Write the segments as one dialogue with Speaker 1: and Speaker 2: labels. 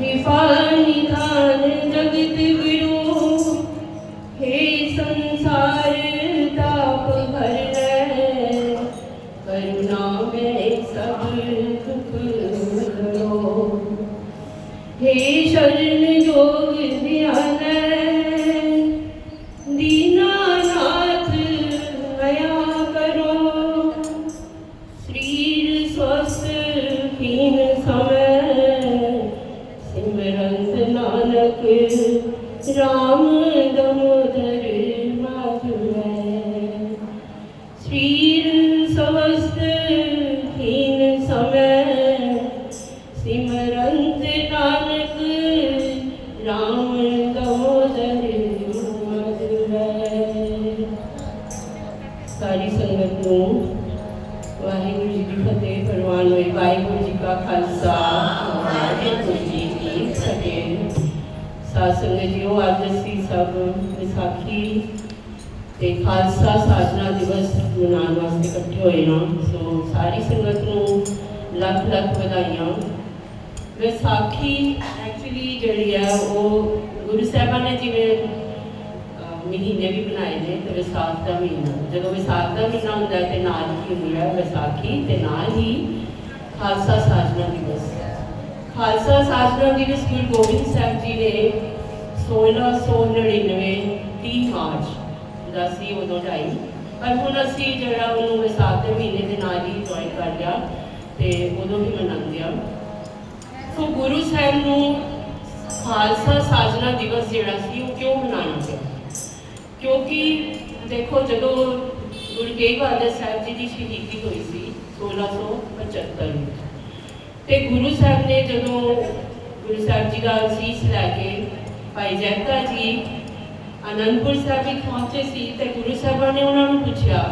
Speaker 1: विफानिधान जगत സ്വന്തം ਮਨਾਉਣ ਵਾਸਤੇ ਇਕੱਠੇ ਹੋਏ ਹਾਂ। ਸੋ ਸਾਰੀ ਸੰਗਤ ਨੂੰ ਲੱਖ ਲੱਖ ਵਧਾਈਆਂ। ਵਿਸਾਖੀ ਐਕਚੁਅਲੀ ਜਿਹੜੀ ਆ, ਉਹ ਗੁਰੂ ਸਾਹਿਬਾਨ ਨੇ ਜਿਵੇਂ ਮਹੀਨੇ ਵੀ ਬਣਾਏ ਨੇ ਤੇ ਵਿਸਾਖ ਦਾ ਮਹੀਨਾ। ਜਦੋਂ ਵਿਸਾਖ ਦਾ ਮਹੀਨਾ ਹੁੰਦਾ ਹੈ ਤੇ ਨਾਲ ਹੀ ਹੁੰਦਾ ਹੈ ਵਿਸਾਖੀ ਤੇ ਨਾਲ ਹੀ ਖਾਲਸਾ ਸਾਜਨਾ ਦਿਵਸ। ਖਾਲਸਾ ਸਾਜਨਾ ਦਿਵਸ ਗੁਰੂ ਗੋਬਿੰਦ ਸਾਹਿਬ ਜੀ ਨੇ 1699 30 ਮਾਰਚ ਦਾ ਸੀ ਉਦੋਂ ਟਾਈਮ ਪਰ ਹੁਣ ਅਸੀਂ ਜਿਹੜਾ ਉਹਨੂੰ ਵਿਸਾਖ ਦੇ ਮਹੀਨੇ ਦੇ ਨਾਲ ਹੀ ਜੁਆਇਨ ਕਰ ਲਿਆ ਤੇ ਉਦੋਂ ਹੀ ਮਨਾਉਂਦੇ ਆ ਸੋ ਗੁਰੂ ਸਾਹਿਬ ਨੂੰ ਖਾਲਸਾ ਸਾਜਨਾ ਦਿਵਸ ਜਿਹੜਾ ਸੀ ਉਹ ਕਿਉਂ ਮਨਾਉਣਾ ਪਿਆ ਕਿਉਂਕਿ ਦੇਖੋ ਜਦੋਂ ਗੁਰੂ ਤੇਗ ਬਹਾਦਰ ਸਾਹਿਬ ਜੀ ਦੀ ਸ਼ਹੀਦੀ ਹੋਈ ਸੀ 1675 ਵਿੱਚ ਤੇ ਗੁਰੂ ਸਾਹਿਬ ਨੇ ਜਦੋਂ ਗੁਰੂ ਸਾਹਿਬ ਜੀ ਦਾ ਅਸੀਸ ਲੈ ਕੇ ਭਾਈ ਜੈਤਾ ਜੀ ਅਨੰਦਪੁਰ ਸਾਹਿਬ ਵਿੱਚ ਪਹੁੰਚੇ ਸੀ ਤੇ ਗੁਰੂ ਸਾਹਿਬਾਂ ਨੇ ਉਹਨਾਂ ਨੂੰ ਪੁੱਛਿਆ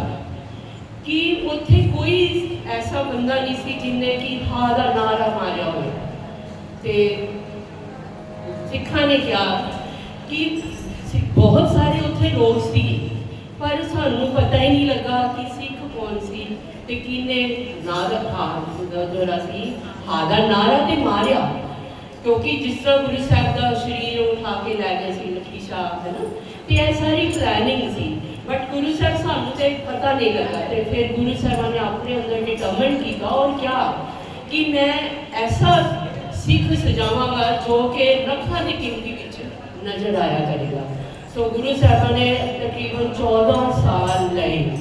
Speaker 1: ਕਿ ਉੱਥੇ ਕੋਈ ਐਸਾ ਬੰਦਾ ਨਹੀਂ ਸੀ ਜਿਨੇ ਕਿ ਹਾਂ ਦਾ ਨਾਰਾ ਮਾਰਿਆ ਹੋਵੇ। ਤੇ ਸਿੱਖਾਂ ਨੇ ਕਿਹਾ ਕਿ ਬਹੁਤ ਸਾਰੇ ਉੱਥੇ ਲੋਕ ਸੀ, ਪਰ ਸਾਨੂੰ ਪਤਾ ਹੀ ਨਹੀਂ ਲੱਗਾ ਕਿ ਸਿੱਖ ਕੌਣ ਸੀ ਤੇ ਕਿਨੇ ਨਾਂ ਰੱਖਾ ਉਹਦਾ ਜਿਹੜਾ ਸੀ ਹਾਂ ਦਾ ਨਾਰਾ ਤੇ ਮਾਰਿਆ। ਕਿਉਂਕਿ ਜਿਸ ਤਰ੍ਹਾਂ ਗੁਰੂ ਸਾਹਿਬ ਦਾ ਸ਼ਰੀਰ ਉਠਾ ਕੇ ਲੈ ਗਏ ਸੀ ਲਖੀਸ਼ਾ ਹੈ ਨਾ ਤੇ ਇਹ ਸਾਰੀ planning C. But Guru Sahib ਸਾਨੂੰ ਤੇ ਪਤਾ ਨਹੀਂ ਲੱਗਾ, ਤੇ ਫਿਰ ਗੁਰੂ ਸਾਹਿਬਾਂ ਨੇ ਆਪਣੇ ਅੰਦਰ ਡਿਟਰਮਨ ਕੀਤਾ ਔਰ ਕਿਹਾ ਕਿ ਮੈਂ ਐਸਾ ਸਿੱਖ ਸਜਾਵਾਂਗਾ ਜੋ ਕਿ ਲੱਖਾਂ ਦੀ ਗਿਣਤੀ ਵਿੱਚ ਨਜ਼ਰ ਆਇਆ ਕਰੇਗਾ। ਸੋ ਗੁਰੂ ਸਾਹਿਬਾਂ ਨੇ ਤਕਰੀਬਨ 14 ਸਾਲ ਲਈ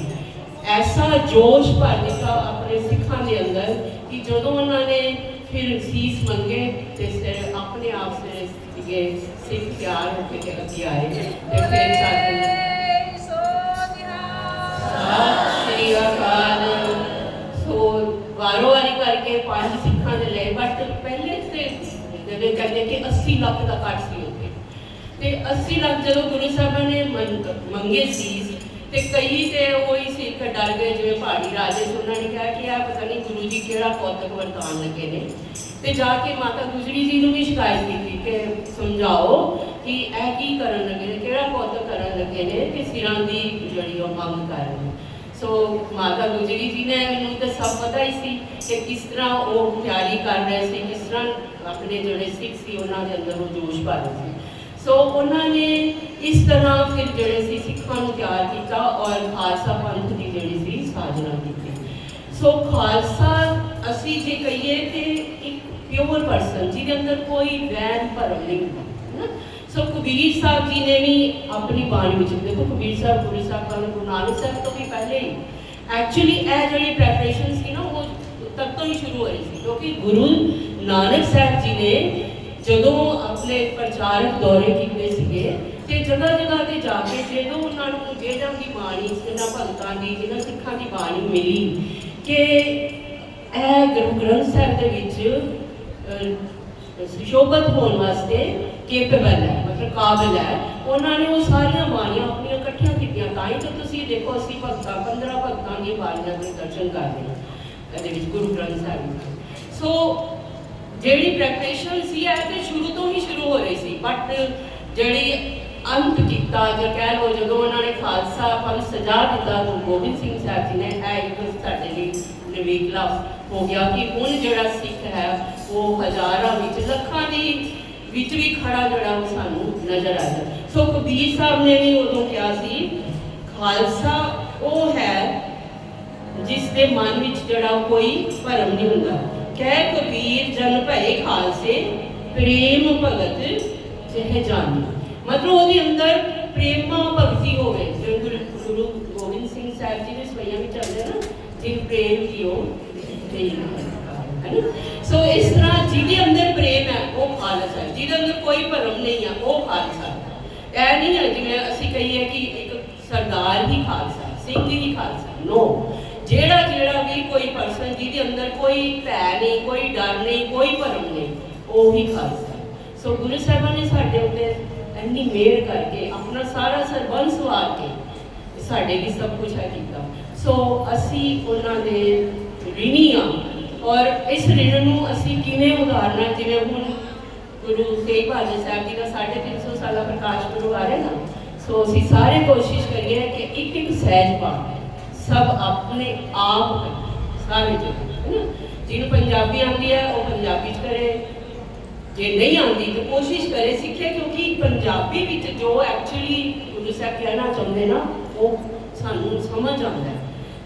Speaker 1: ਐਸਾ ਜੋਸ਼ ਭਰ ਦਿੱਤਾ ਆਪਣੇ ਸਿੱਖਾਂ ਦੇ ਅੰਦਰ ਕਿ ਜਦੋਂ ਉਹਨਾਂ ਨੇ ਫਿਰ ਸੀਸ ਮੰਗੇ ਤੇ ਫਿਰ ਆਪਣੇ ਆਪ ਸੇ ਸੀਗੇ ਸਿੱਖ ਤਿਆਰ ਹੋ ਕੇ ਅੱਗੇ ਆਏ ਤੇ ਫਿਰ ਸਾਡੇ ਸਤਿ ਸ਼੍ਰੀ ਅਕਾਲ ਸੋ ਵਾਰੋ ਵਾਰੀ ਕਰਕੇ ਪੰਜ ਸਿੱਖਾਂ ਦੇ ਲਈ ਬਟ ਪਹਿਲੇ ਤੇ ਜਿਹੜੇ ਕਹਿੰਦੇ ਕਿ 80 ਲੱਖ ਦਾ ਕੱਟ ਸੀ ਉੱਥੇ ਤੇ 80 ਲੱਖ ਜਦੋਂ ਗੁਰੂ ਸਾਹਿਬਾਂ ਨੇ ਮੰਗ- ਮੰਗੇ ਸੀ ਤੇ ਕਈ ਤੇ ਉਹੀ ਸਿੱਖ ਡਰ ਗਏ, ਜਿਵੇਂ ਪਹਾੜੀ ਰਾਜੇ ਸੀ, ਉਹਨਾਂ ਨੇ ਕਿਹਾ ਕਿ ਆ ਪਤਾ ਨਹੀਂ ਗੁਰੂ ਜੀ ਕਿਹੜਾ ਕੌਤਕ ਵਰਤਾਨ ਲੱਗੇ ਨੇ। ਤੇ ਜਾ ਕੇ ਮਾਤਾ ਗੁਜਰੀ ਜੀ ਨੂੰ ਵੀ ਸ਼ਿਕਾਇਤ ਕੀਤੀ ਕਿ ਸਮਝਾਓ ਕਿ ਇਹ ਕੀ ਕਰਨ ਲੱਗੇ ਨੇ, ਕਿਹੜਾ ਪੌਤਕ ਕਰਨ ਲੱਗੇ ਨੇ ਕਿ ਸਿਰਾਂ ਦੀ ਜਿਹੜੀ ਉਹ ਮੰਗ ਕਰ ਰਹੇ ਸੋ ਮਾਤਾ ਗੁਜਰੀ ਜੀ ਨੇ ਮੈਨੂੰ ਤਾਂ ਸਭ ਪਤਾ ਹੀ ਸੀ ਕਿ ਕਿਸ ਤਰ੍ਹਾਂ ਉਹ ਤਿਆਰੀ ਕਰ ਰਹੇ ਸੀ, ਕਿਸ ਤਰ੍ਹਾਂ ਆਪਣੇ ਜਿਹੜੇ ਸਿੱਖ ਸੀ, ਉਹਨਾਂ ਦੇ ਅੰਦਰ ਉਹ ਜੋਸ਼ ਭਰ ਰਹੇ ਸੀ। ਸੋ ਉਹਨਾਂ ਨੇ ਇਸ ਤਰ੍ਹਾਂ ਫਿਰ ਜਿਹੜੇ ਸੀ ਸਿੱਖਾਂ ਨੂੰ ਤਿਆਰ ਕੀਤਾ ਔਰ ਖਾਲਸਾ ਪੰਥ ਦੀ ਜਿਹੜੀ ਸੀ ਸਾਜਨਾ ਕੀਤੀ। ਸੋ ਖਾਲਸਾ ਅਸੀਂ ਜੇ ਕਹੀਏ ਤੇ ਇੱਕ ਪਿਓਰ ਪਰਸਨ ਜਿਹਦੇ ਅੰਦਰ ਕੋਈ ਵੈਰ ਭਰਮ ਨਹੀਂ ਹੁੰਦਾ ਹੈ ਨਾ ਸੋ ਕਬੀਰ ਸਾਹਿਬ ਜੀ ਨੇ ਵੀ ਆਪਣੀ ਬਾਣੀ ਵਿੱਚ, ਦੇਖੋ ਕਬੀਰ ਸਾਹਿਬ, ਗੁਰੂ ਸਾਹਿਬ ਵਾਲੇ, ਗੁਰੂ ਨਾਨਕ ਸਾਹਿਬ ਤੋਂ ਵੀ ਪਹਿਲੇ ਹੀ। ਐਕਚੁਅਲੀ ਇਹ ਜਿਹੜੀ ਪ੍ਰੈਪਰੇਸ਼ਨ ਸੀ ਨਾ, ਉਹ ਤੱਕ ਤੋਂ ਹੀ ਸ਼ੁਰੂ ਹੋਈ ਸੀ, ਕਿਉਂਕਿ ਗੁਰੂ ਨਾਨਕ ਸਾਹਿਬ ਜੀ ਨੇ ਜਦੋਂ ਆਪਣੇ ਪ੍ਰਚਾਰਕ ਦੌਰੇ ਕੀਤੇ ਸੀਗੇ ਤੇ ਜਗ੍ਹਾ ਜਗ੍ਹਾ ਤੇ ਜਾ ਕੇ ਜਦੋਂ ਉਹਨਾਂ ਨੂੰ ਜਿਹੜਾ ਦੀ ਬਾਣੀ ਜਿਹਨਾਂ ਭਗਤਾਂ ਦੀ ਜਿਹਨਾਂ ਸਿੱਖਾਂ ਦੀ ਬਾਣੀ ਮਿਲੀ ਕਿ ਇਹ ਗੁਰੂ ਗ੍ਰੰਥ ਸਾਹਿਬ ਦੇ ਵਿੱਚ ਅਹ, ਸੁਸ਼ੋਭਿਤ ਹੋਣ ਵਾਸਤੇ ਕੇਪੇਬਲ ਹੈ ਮਤਲਬ ਕਾਬਿਲ ਹੈ। ਉਹਨਾਂ ਨੇ ਉਹ ਸਾਰੀਆਂ ਬਾਣੀਆਂ ਆਪਣੀਆਂ ਇਕੱਠੀਆਂ ਕੀਤੀਆਂ ਤਾਂ ਹੀ ਤਾਂ ਤੁਸੀਂ ਦੇਖੋ ਅਸੀਂ ਭਗਤਾਂ 15 ਭਗਤਾਂ ਦੀਆਂ ਬਾਣੀਆਂ ਦੇ ਦਰਸ਼ਨ ਕਰਦੇ ਹਾਂ ਇਹਦੇ ਵਿੱਚ ਗੁਰੂ ਗ੍ਰੰਥ ਸਾਹਿਬ ਸੋ ਜਿਹੜੀ ਪ੍ਰੈਪਰੇਸ਼ਨ ਸੀ ਇਹ ਤੇ ਸ਼ੁਰੂ ਤੋਂ ਹੀ ਸ਼ੁਰੂ ਹੋ ਰਹੀ ਸੀ ਬਟ ਜਿਹੜੀ ਅੰਤ ਕੀਤਾ, ਜਾਂ ਕਹਿ ਲਓ ਜਦੋਂ ਉਹਨਾਂ ਨੇ ਖਾਲਸਾ ਪੰਥ ਸਜਾ ਦਿੱਤਾ, ਗੁਰੂ ਗੋਬਿੰਦ ਸਿੰਘ ਸਾਹਿਬ ਜੀ ਨੇ, ਇਹ ਇੱਕ ਸਾਡੇ ਲਈ ਨਿਵੇਕਲਾ ਹੋ ਗਿਆ ਕਿ ਹੁਣ ਜਿਹੜਾ ਸਿੱਖ ਹੈ, ਉਹ ਹਜ਼ਾਰਾਂ ਵਿੱਚ, ਲੱਖਾਂ ਦੀ ਵਿੱਚ ਵੀ ਖੜਾ ਜਿਹੜਾ ਉਹ ਸਾਨੂੰ ਨਜ਼ਰ ਆਇਆ ਸੋ ਕਬੀਰ ਸਾਹਿਬ ਨੇ ਵੀ ਉਦੋਂ ਕਿਹਾ ਸੀ, ਖਾਲਸਾ ਉਹ ਹੈ ਜਿਸ ਦੇ ਮਨ ਵਿੱਚ ਜਿਹੜਾ ਕੋਈ ਭਰਮ ਨਹੀਂ ਹੁੰਦਾ। ਕਹਿ ਕਬੀਰ ਜਨ ਭਏ ਖਾਲਸੇ, ਪ੍ਰੇਮ ਭਗਤ ਜਹ ਜਾਨੀ ਮਤਲਬ ਉਹਦੇ ਅੰਦਰ ਪ੍ਰੇਮਾ ਭਗਤੀ ਹੋਵੇ। ਜਿਵੇਂ ਗੁਰੂ ਗੋਬਿੰਦ ਸਿੰਘ ਸਾਹਿਬ ਜੀ ਦੇ ਸਵਈਆਂ ਵਿੱਚ ਆਉਂਦੇ ਨਾ ਜਿਨ ਪ੍ਰੇਮ ਕੀਓ ਸੋ ਇਸ ਤਰ੍ਹਾਂ ਜਿਹਦੇ ਅੰਦਰ ਪ੍ਰੇਮ ਹੈ, ਉਹ ਖਾਲਸਾ ਹੈ। ਜਿਹਦੇ ਅੰਦਰ ਕੋਈ ਭਰਮ ਨਹੀਂ ਹੈ ਉਹ ਖਾਲਸਾ ਹੈ। ਇਹ ਨਹੀਂ ਹੈ ਜਿਵੇਂ ਅਸੀਂ ਕਹੀਏ ਕਿ ਇੱਕ ਸਰਦਾਰ ਹੀ ਖਾਲਸਾ ਸਿੰਘ ਹੀ ਖਾਲਸਾ ਨੋ ਜਿਹੜਾ ਜਿਹੜਾ ਵੀ ਕੋਈ ਪਰਸਨ ਜਿਹਦੇ ਅੰਦਰ ਕੋਈ ਭੈ ਨਹੀਂ, ਕੋਈ ਡਰ ਨਹੀਂ, ਕੋਈ ਭਰਮ ਨਹੀਂ, ਉਹ ਹੀ ਖਾਲਸਾ। ਸੋ ਗੁਰੂ ਸਾਹਿਬਾਨ ਨੇ ਸਾਡੇ ਉੱਤੇ ਇੰਨੀ ਮਿਹਰ ਕਰਕੇ ਆਪਣਾ ਸਾਰਾ ਸਰਬੰਸ ਵਾਰ ਕੇ ਸਾਡੇ ਲਈ ਸਭ ਕੁਝ ਹੈ ਕੀਤਾ। ਸੋ ਅਸੀਂ ਉਹਨਾਂ ਦੇ ਰਿਣੀ ਹਾਂ ਔਰ ਇਸ ਰਿਣ ਨੂੰ ਅਸੀਂ ਕਿਵੇਂ ਉਦਾਹਰਨਾ ਜਿਵੇਂ ਹੁਣ ਗੁਰੂ ਤੇਗ ਬਹਾਦਰ ਸਾਹਿਬ ਜੀ ਦਾ 350 ਸਾਲਾ ਪ੍ਰਕਾਸ਼ ਪੁਰਬ ਆ ਰਿਹਾ ਨਾ ਸੋ ਅਸੀਂ ਸਾਰੇ ਕੋਸ਼ਿਸ਼ ਕਰੀਏ ਕਿ ਇੱਕ ਇੱਕ ਸਹਿਜ ਪਾਠ ਸਭ ਆਪਣੇ ਆਪ ਕਰੀਏ, ਸਾਰੇ ਜਣੇ ਜਿਹਨੂੰ ਪੰਜਾਬੀ ਆਉਂਦੀ ਹੈ ਉਹ ਪੰਜਾਬੀ ਚ ਕਰੇ। ਜੇ ਨਹੀਂ ਆਉਂਦੀ ਤਾਂ ਕੋਸ਼ਿਸ਼ ਕਰੇ ਸਿੱਖੇ ਕਿਉਂਕਿ ਪੰਜਾਬੀ ਵਿੱਚ ਜੋ ਐਕਚੁਅਲੀ ਗੁਰੂ ਸਾਹਿਬ ਕਹਿਣਾ ਚਾਹੁੰਦੇ ਨਾ ਉਹ ਸਾਨੂੰ ਸਮਝ ਆਉਂਦਾ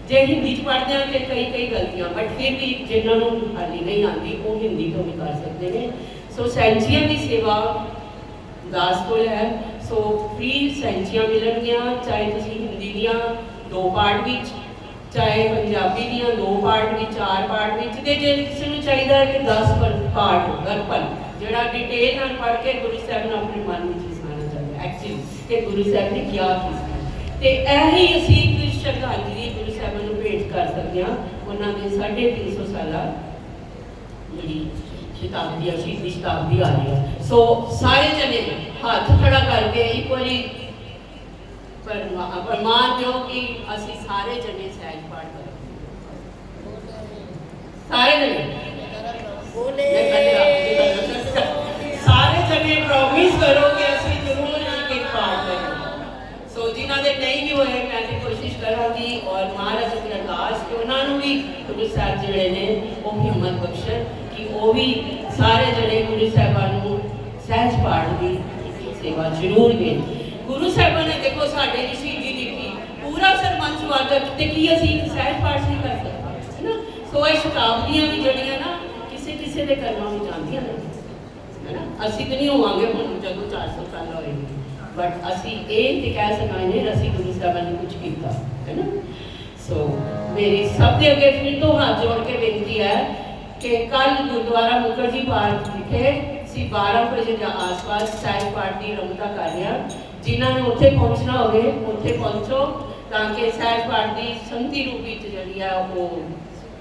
Speaker 1: ਜੇ ਹਿੰਦੀ ਚ ਪੜ੍ਹਦੇ ਹਾਂ ਤੇ ਕਈ ਕਈ ਗਲਤੀਆਂ ਬਟ ਫਿਰ ਵੀ ਜਿਨ੍ਹਾਂ ਨੂੰ ਹਾਲੀ ਨਹੀਂ ਆਉਂਦੀ ਉਹ ਹਿੰਦੀ ਤੋਂ ਵੀ ਕਰ ਸਕਦੇ ਨੇ। ਸੋ ਸੈਂਚੀਆਂ ਦੀ ਸੇਵਾ ਦਾਸ ਕੋਲ ਹੈ। ਸੋ ਫ੍ਰੀ ਸੈਂਚੀਆਂ ਮਿਲਣਗੀਆਂ ਚਾਹੇ ਤੁਸੀਂ ਹਿੰਦੀ ਦੀਆਂ ਦੋ ਪਾਰਟ ਵਿੱਚ, ਚਾਹੇ ਪੰਜਾਬੀ ਦੀਆਂ ਦੋ ਪਾਰਟ ਵਿੱਚ, ਚਾਰ ਪਾਰਟ ਵਿੱਚ, ਤੇ ਜੇ ਕਿਸੇ ਨੂੰ ਚਾਹੀਦਾ ਹੈ ਕਿ 10 ਪਾਰਟ ਦਰਪਨ, ਜਿਹੜਾ ਡਿਟੇਲ ਨਾਲ ਪੜ੍ਹ ਕੇ ਗੁਰੂ ਸਾਹਿਬ ਨੂੰ ਆਪਣੇ ਮਨ ਵਿੱਚ ਵਸਾਉਣਾ ਚਾਹੁੰਦਾ ਐਕਚੁਅਲੀ ਕਿ ਗੁਰੂ ਸਾਹਿਬ ਨੇ ਕੀ ਕੀਤਾ ਤੇ ਇਹ ਅਸੀਂ ਇੱਕ ਸ਼ਰਧਾਂਜਲੀ ਗੁਰੂ ਸਾਹਿਬਾਨ ਨੂੰ ਭੇਟ ਕਰ ਸਕਦੇ ਹਾਂ, ਉਹਨਾਂ ਦੇ 350 ਸਾਲਾ ਜਿਹੜੀ ਸ਼ਤਾਬਦੀ ਸ਼ਹੀਦੀ ਸ਼ਤਾਬਦੀ ਆ ਰਹੀ ਹੈ। ਸੋ ਸਾਰੇ ਜਣੇ ਹੱਥ ਖੜਾ ਕਰਕੇ ਇੱਕ ਵਾਰੀ ਪਰਮਾ- ਪ੍ਰਮਾਣ ਦਿਓ ਕਿ ਅਸੀਂ ਸਾਰੇ ਜਣੇ ਸਹਿਜ ਪਾਠ ਕਰਾਂਗੇ। ਸਾਰੇ ਜਣੇ? ਸਾਰੇ ਜਣੇ ਪ੍ਰੋਮਿਸ ਕਰੋ ਕਿ ਅਸੀਂ ਜ਼ਰੂਰ ਇੱਕ ਪਾਠ ਕਰਾਂਗੇ। ਸੋ ਜਿਨ੍ਹਾਂ ਦੇ ਨਹੀਂ ਵੀ ਹੋਏ ਮੈਂ ਤੇ ਕੋਸ਼ਿਸ਼ ਕਰਾਂਗੀ ਔਰ ਮਹਾਰਾਜ ਦੀ ਅਰਦਾਸ ਕਿ ਉਹਨਾਂ ਨੂੰ ਵੀ ਗੁਰੂ ਸਾਹਿਬ ਜਿਹੜੇ ਨੇ ਉਹ ਹਿੰਮਤ ਬਖਸ਼ਣ ਕਿ ਉਹ ਵੀ ਸਾਰੇ ਜਣੇ ਗੁਰੂ ਸਾਹਿਬਾਨ ਨੂੰ ਸਹਿਜ ਪਾਠ ਦੀ ਸੇਵਾ ਜ਼ਰੂਰ ਦੇਣ। ਗੁਰੂ ਸਾਹਿਬਾਨ ਨੇ ਦੇਖੋ ਸਾਡੇ ਲਈ ਸ਼ਹੀਦੀ ਦਿੱਤੀ ਪੂਰਾ ਸਰਬੰਸ ਵਾਦਾ ਤੇ ਕੀ ਅਸੀਂ ਇੱਕ ਸਹਿਜ ਪਾਠ ਨਹੀਂ ਕਰ ਸਕਦੇ ਨਾ? ਸੋ ਇਹ ਸ਼ਤਾਬਦੀਆਂ ਵੀ ਜਿਹੜੀਆਂ ਨਾ, ਕਿਸੇ ਕਿਸੇ ਦੇ ਕਰਮਾਂ ਵਿੱਚ ਆਉਂਦੀਆਂ ਨੇ ਹੈਨਾ ਅਸੀਂ ਤਾਂ ਨਹੀਂ ਹੋਵਾਂਗੇ ਹੁਣ ਜਦੋਂ 400 ਸਾਲ ਹੋਏਗੀ। ਬਟ ਅਸੀਂ ਇਹ ਤੇ ਕਹਿ ਸਕਾਂਗੇ ਅਸੀਂ ਗੁਰੂ ਸਾਹਿਬਾਂ ਨੇ ਕੁਝ ਕੀਤਾ ਹੈਨਾ ਸੋ ਮੇਰੀ ਸਭ ਦੇ ਅੱਗੇ ਫਿਰ ਤੋਂ ਹੱਥ ਜੋੜ ਕੇ ਬੇਨਤੀ ਹੈ ਕਿ ਕੱਲ ਗੁਰਦੁਆਰਾ ਮੁਖਰਜੀ ਪਾਰਕ ਵਿਖੇ ਸੀ 12 ਵਜੇ ਦੇ ਆਸ-ਪਾਸ ਚਾय ਪਾਰਟੀ ਰਮਤਾ ਕਰ ਜਿਨ੍ਹਾਂ ਨੇ ਉੱਥੇ ਪਹੁੰਚਣਾ ਹੋਵੇ, ਉੱਥੇ ਪਹੁੰਚੋ ਤਾਂ ਕਿ ਸਹਿਜ ਪਾਰਟੀ ਸੰਤੀ ਰੂਪ ਵਿੱਚ ਜਿਹੜੀ ਆ ਉਹ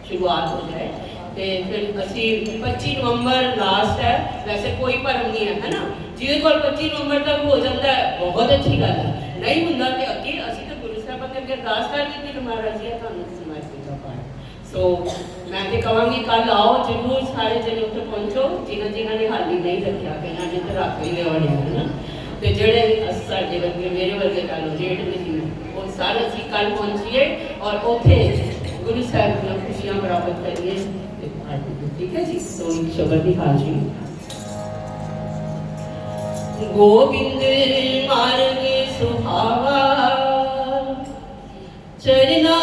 Speaker 1: ਸ਼ੁਰੂਆਤ ਹੋ ਜਾਏ। ਤੇ ਫਿਰ ਅਸੀਂ 25 ਨਵੰਬਰ ਲਾਸਟ ਹੈ। ਵੈਸੇ ਕੋਈ ਭਰਮ ਨਹੀਂ ਹੈ, ਹੈਨਾ? ਜਿਹਦੇ ਕੋਲ 25 ਨਵੰਬਰ ਤੱਕ ਹੋ ਜਾਂਦਾ ਹੈ, ਬਹੁਤ ਅੱਛੀ ਗੱਲ ਹੈ। ਨਹੀਂ ਹੁੰਦਾ ਤੇ ਅੱਗੇ ਅਸੀਂ ਤਾਂ ਗੁਰੂ ਸਾਹਿਬਾਨ ਦੇ ਅੱਗੇ ਅਰਦਾਸ ਕਰ ਦਿੱਤੀ ਮਹਾਰਾਜ ਜੀ ਤੁਹਾਨੂੰ ਸਮਰਪਿਤ ਦਾ ਪਾਠ ਸੋ ਮੈਂ ਤੇ ਕਹਾਂਗੀ ਕੱਲ ਆਓ ਜਰੂਰ ਸਾਰੇ ਜਣੇ ਉੱਥੇ ਪਹੁੰਚੋ ਜਿਨ੍ਹਾਂ ਜਿਨ੍ਹਾਂ ਨੇ ਹਾਲੀ ਨਹੀਂ ਰੱਖਿਆ ਕਈਆਂ ਨੇ ਤਾਂ ਰੱਖ ਹੀ ਲਿਆ ਹੋਣੇ ਹਨ ਤੇ ਜਿਹੜੇ ਅਸ- ਸਾਡੇ ਵਰਗੇ ਮੇਰੇ ਵਰਗੇ ਕੱਲ ਡੇਟ ਨਹੀਂ ਉਹ ਸਾਰੇ ਅਸੀਂ ਕੱਲ ਪਹੁੰਚੀਏ ਔਰ ਉੱਥੇ ਗੁਰੂ ਸਾਹਿਬ ਦੀਆਂ ਖੁਸ਼ੀਆਂ ਪ੍ਰਾਪਤ ਕਰੀਏ ਤੇ ਪਾਠ ਠੀਕ ਹੈ ਜੀ ਸੋ ਇੱਕ ਸ਼ਬਦ ਦੀ ਹਾਜ਼ਰੀ ਗੋਬਿੰਦ ਮਾਰਗ ਸੁਹਾਵਾ ਚਰਨਾ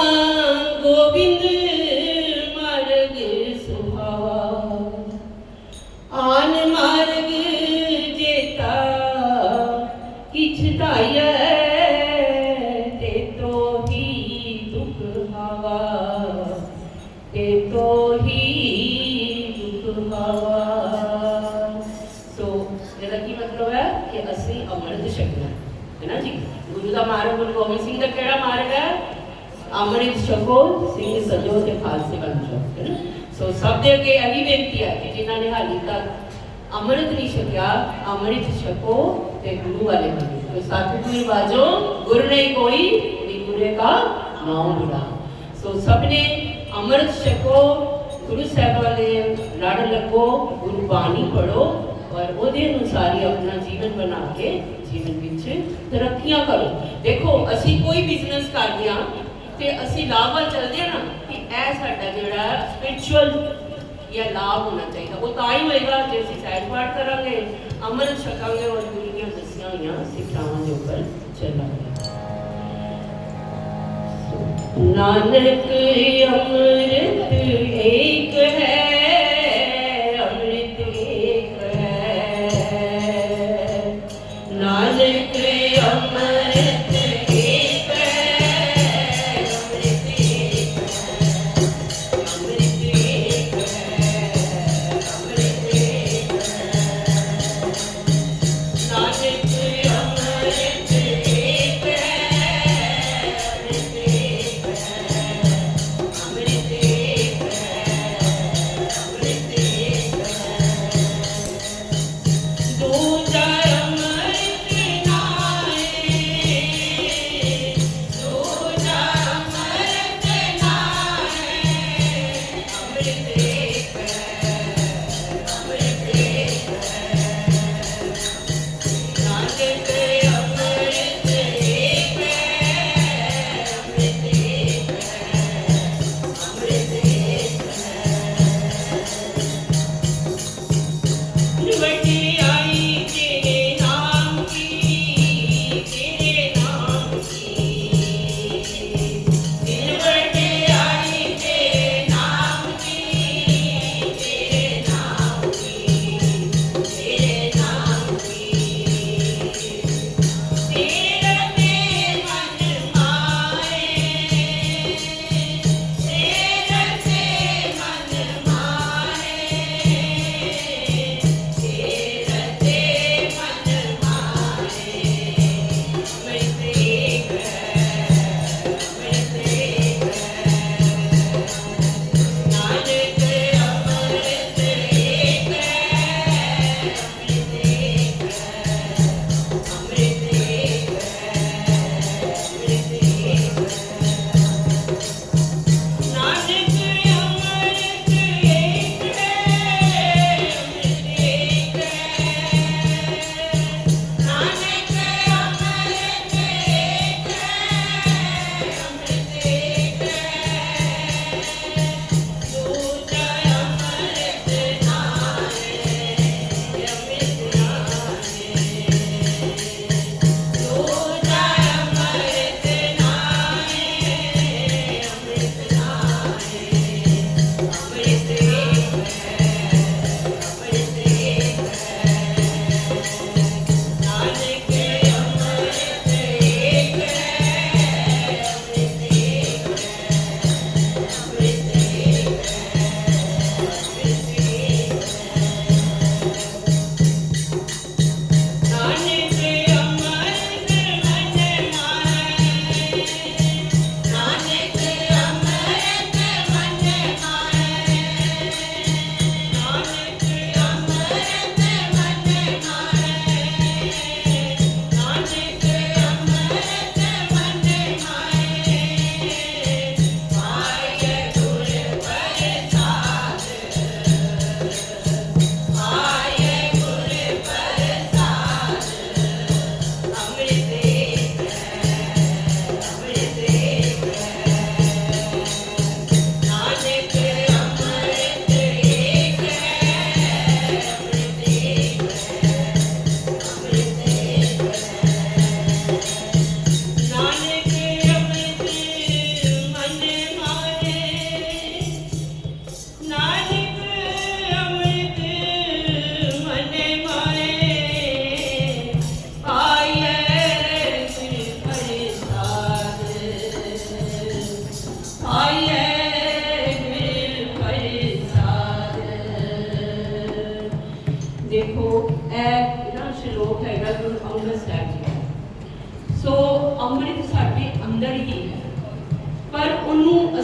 Speaker 1: ਅੰਮ੍ਰਿਤ ਛਕੋ ਸਿੰਘ ਸਜੋ ਤੇ ਖਾਲਸੇ ਬਣ ਜਾਓ ਸੋ ਸਭ ਦੇ ਅੱਗੇ ਇਹੀ ਬੇਨਤੀ ਹੈ ਕਿ ਜਿਨ੍ਹਾਂ ਨੇ ਹਾਲੀ ਤੱਕ ਅੰਮ੍ਰਿਤ ਨਹੀਂ ਛਕਿਆ, ਅੰਮ੍ਰਿਤ ਛਕੋ ਤੇ ਗੁਰੂ ਵਾਲੇ ਬਣੋ। ਤੇ ਸਤਿਗੁਰ ਬਾਜੋ, ਗੁਰ ਨਹੀਂ ਕੋਈ ਨਿਗੁਰੇ ਕਾ ਨਾਮ ਬੁਲਾ ਸੋ ਸਭ ਨੇ ਅੰਮ੍ਰਿਤ ਛਕੋ, ਗੁਰੂ ਸਾਹਿਬਾਨ ਦੇ ਲੜ ਲੱਗੋ, ਗੁਰੂ ਬਾਣੀ ਪੜੋ ਔਰ ਉਹਦੇ ਅਨੁਸਾਰ ਹੀ ਆਪਣਾ ਜੀਵਨ ਬਣਾ ਕੇ ਜੀਵਨ ਵਿੱਚ ਤਰੱਕੀਆਂ ਕਰੋ। ਦੇਖੋ, ਅਸੀਂ ਕੋਈ ਬਿਜ਼ਨਸ ਕਰਦੇ ਹਾਂ ਤੇ ਅਸੀਂ ਲਾਭ ਵੱਲ ਚੱਲਦੇ ਹਾਂ ਨਾ, ਕਿ ਇਹ ਸਾਡਾ ਜਿਹੜਾ ਸਪਿਰਚੁਅਲ ਜਾਂ ਲਾਭ ਹੋਣਾ ਚਾਹੀਦਾ। ਉਹ ਤਾਂ ਹੀ ਹੋਏਗਾ ਜੇ ਅਸੀਂ ਸਹਿਜ ਪਾਠ ਕਰਾਂਗੇ ਅਮਲ ਛਕਾਂਗੇ ਔਰ ਗੁਰੂ ਦੀਆਂ ਦੱਸੀਆਂ ਹੋਈਆਂ ਸਿੱਖਿਆਵਾਂ ਦੇ ਉੱਪਰ ਚੱਲਾਂਗੇ। ਨਾਨਕ, ਅੰਮ੍ਰਿਤ, ਏਕ ਹੈ ਅੰਮ੍ਰਿਤ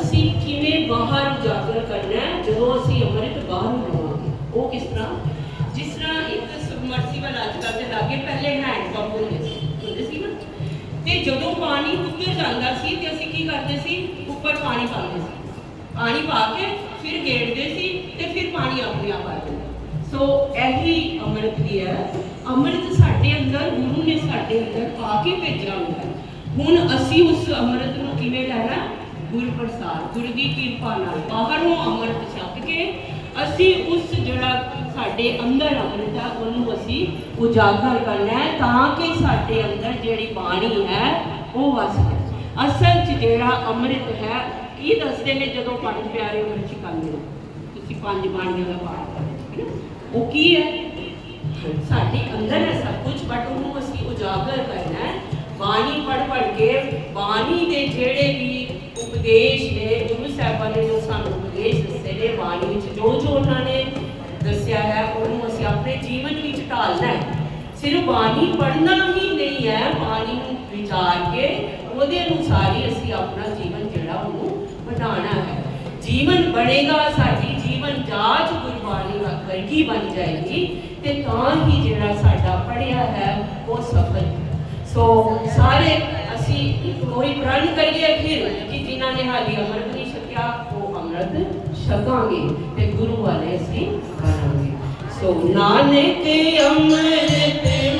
Speaker 1: ਅਸੀਂ ਕਿਵੇਂ ਬਾਹਰ ਉਜਾਗਰ ਕਰਨਾ ਹੈ? ਜਦੋਂ ਅਸੀਂ ਅੰਮ੍ਰਿਤ ਬਾਹਰ ਲਵਾਂਗੇ ਉਹ ਕਿਸ ਤਰ੍ਹਾਂ? ਜਿਸ ਤਰ੍ਹਾਂ ਇੱਕ ਸਬਮਰਸੀਬਲ ਅੱਜ ਕੱਲ੍ਹ ਦੇ ਲਾਗੇ ਪਹਿਲੇ ਹੈਂਡ ਪੰਪ ਹੁੰਦੇ ਸੀ ਹੁੰਦੇ ਸੀ ਨਾ? ਤੇ ਜਦੋਂ ਪਾਣੀ ਉੱਤੇ ਜਾਂਦਾ ਸੀ ਤੇ ਅਸੀਂ ਕੀ ਕਰਦੇ ਸੀ? ਉੱਪਰ ਪਾਣੀ ਪਾਉਂਦੇ ਸੀ। ਪਾਣੀ ਪਾ ਕੇ ਫਿਰ ਗੇੜਦੇ ਸੀ ਤੇ ਫਿਰ ਪਾਣੀ ਆਪਣੇ ਆਪ ਆ ਜਾਂਦਾ। ਸੋ ਇਹੀ ਅੰਮ੍ਰਿਤ ਦੀ ਹੈ। ਅੰਮ੍ਰਿਤ ਸਾਡੇ ਅੰਦਰ, ਗੁਰੂ ਨੇ ਸਾਡੇ ਅੰਦਰ ਪਾ ਕੇ ਭੇਜਿਆ ਹੁੰਦਾ ਹੁਣ ਅਸੀਂ ਉਸ ਅੰਮ੍ਰਿਤ ਨੂੰ ਕਿਵੇਂ ਲੈਣਾ? ਗੁਰ ਪ੍ਰਸਾਦ, ਗੁਰੂ ਦੀ ਕਿਰਪਾ ਨਾਲ ਬਾਹਰੋਂ ਅੰਮ੍ਰਿਤ ਛਕ ਕੇ ਅਸੀਂ ਉਸ ਜਿਹੜਾ ਸਾਡੇ ਅੰਦਰ ਅੰਮ੍ਰਿਤ ਹੈ ਉਹਨੂੰ ਅਸੀਂ ਉਜਾਗਰ ਕਰਨਾ ਹੈ ਤਾਂ ਕਿ ਸਾਡੇ ਅੰਦਰ ਜਿਹੜੀ ਬਾਣੀ ਹੈ, ਉਹ ਵਸ ਜਾਏ। ਅਸਲ 'ਚ ਜਿਹੜਾ ਅੰਮ੍ਰਿਤ ਹੈ, ਕੀ ਦੱਸਦੇ ਨੇ ਜਦੋਂ ਪੰਜ ਪਿਆਰੇ ਅੰਮ੍ਰਿਤ ਛਕਾਉਂਦੇ ਤੁਸੀਂ ਪੰਜ ਬਾਣੀਆਂ ਦਾ ਪਾਠ ਕਰਦੇ ਹੋ ਹੈ ਉਹ ਕੀ ਹੈ? ਸਾਡੇ ਅੰਦਰ ਹੈ ਸਭ ਕੁਝ ਬਟ ਉਹਨੂੰ ਅਸੀਂ ਉਜਾਗਰ ਕਰਨਾ ਹੈ। ਬਾਣੀ ਪੜ ਪੜ ਕੇ, ਬਾਣੀ ਦੇ ਜਿਹੜੇ ਵੀ ਉਪਦੇਸ਼ ਨੇ ਗੁਰੂ ਸਾਹਿਬਾਨ ਨੇ ਜੋ ਸਾਨੂੰ ਉਪਦੇਸ਼ ਦੱਸੇ ਨੇ ਬਾਣੀ ਵਿੱਚ, ਜੋ ਜੋ ਉਹਨਾਂ ਨੇ ਦੱਸਿਆ ਹੈ, ਉਹਨੂੰ ਅਸੀਂ ਆਪਣੇ ਜੀਵਨ ਵਿੱਚ ਢਾਲਣਾ ਹੈ। ਸਿਰਫ ਬਾਣੀ ਪੜ੍ਹਨਾ ਹੀ ਨਹੀਂ ਹੈ, ਬਾਣੀ ਨੂੰ ਵਿਚਾਰ ਕੇ ਉਹਦੇ ਅਨੁਸਾਰ ਹੀ ਅਸੀਂ ਆਪਣਾ ਜੀਵਨ ਜਿਹੜਾ ਉਹਨੂੰ ਬਣਾਉਣਾ ਹੈ। ਜੀਵਨ ਬਣੇਗਾ, ਸਾਡੀ ਜੀਵਨ ਜਾਚ ਗੁਰਬਾਣੀ ਦਾ ਵਰਗੀ ਬਣ ਜਾਏਗੀ ਤੇ ਤਾਂ ਹੀ ਜਿਹੜਾ ਸਾਡਾ ਪੜਿਆ ਹੈ, ਉਹ ਸਫਲ ਸੋ ਸਾਰੇ ਅਸੀਂ ਕੋਈ ਪ੍ਰਣ ਕਰੀਏ ਫਿਰ, ਕਿ ਜਿਨ੍ਹਾਂ ਨੇ ਹਾਲੀ ਅੰਮ੍ਰਿਤ ਨਹੀਂ ਛਕਿਆ, ਉਹ ਅੰਮ੍ਰਿਤ ਛਕਾਂਗੇ ਤੇ ਗੁਰੂ ਵਾਲੇ ਅਸੀਂ ਬਣਾਂਗੇ। ਸੋ ਨਾਨਕ ਅੰਮ੍ਰਿਤ